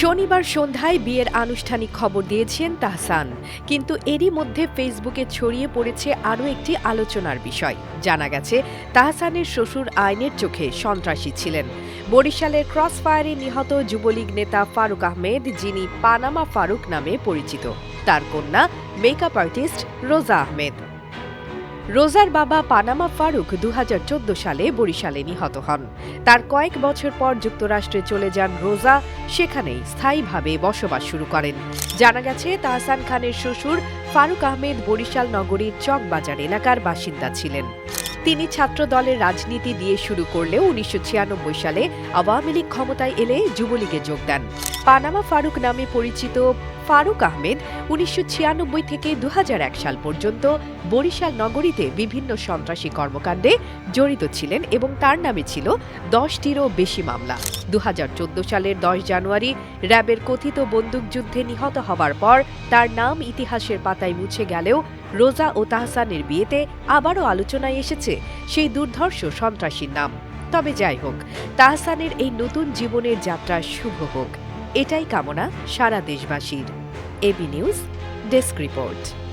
শনিবার সন্ধ্যায় বিয়ের আনুষ্ঠানিক খবর দিয়েছেন তাহসান। কিন্তু এরই মধ্যে ফেসবুকে ছড়িয়ে পড়েছে আরও একটি আলোচনার বিষয়। জানা গেছে, তাহসানের শ্বশুর আইনের চোখে সন্ত্রাসী ছিলেন। বরিশালের ক্রস ফায়ারে নিহত যুবলীগ নেতা ফারুক আহমেদ, যিনি পানামা ফারুক নামে পরিচিত। তার কন্যা, মেকআপ আর্টিস্ট রোজা আহমেদ। রোজার বাবা পানামা ফারুক দু হাজার চোদ্দ সালে বরিশালে নিহত হন। তার কয়েক বছর পর যুক্তরাষ্ট্রে চলে যান রোজা, সেখানেই স্থায়ীভাবে বসবাস শুরু করেন। জানা গেছে, তাহসান খানের শ্বশুর ফারুক আহমেদ বরিশাল নগরীর চকবাজার এলাকার বাসিন্দা ছিলেন। তিনি ছাত্র দলের রাজনীতি দিয়ে শুরু করলেও উনিশশো সালে আওয়ামী লীগ ক্ষমতায় এলে যুবলীগে যোগ দেন। পানামা ফারুক নামে পরিচিত ফারুক আহমেদ উনিশশো থেকে দু হাজার এক সাল পর্যন্ত বরিশাল নগরীতে বিভিন্ন সন্ত্রাসী কর্মকাণ্ডে জড়িত ছিলেন এবং তার নামে ছিল দশটিরও বেশি মামলা। দু হাজার চোদ্দ সালের দশ জানুয়ারি র্যাবের কথিত বন্দুকযুদ্ধে নিহত হবার পর তার নাম ইতিহাসের পাতায় মুছে গেলেও রোজা ও তাহসানের বিয়েতে আবারও আলোচনায় এসেছে সেই দুর্ধর্ষ সন্ত্রাসীর নাম। তবে যাই হোক, তাহসানের এই নতুন জীবনের যাত্রা শুভ হোক। এটাই কামনা সারা দেশবাসীর। AB news, desk report.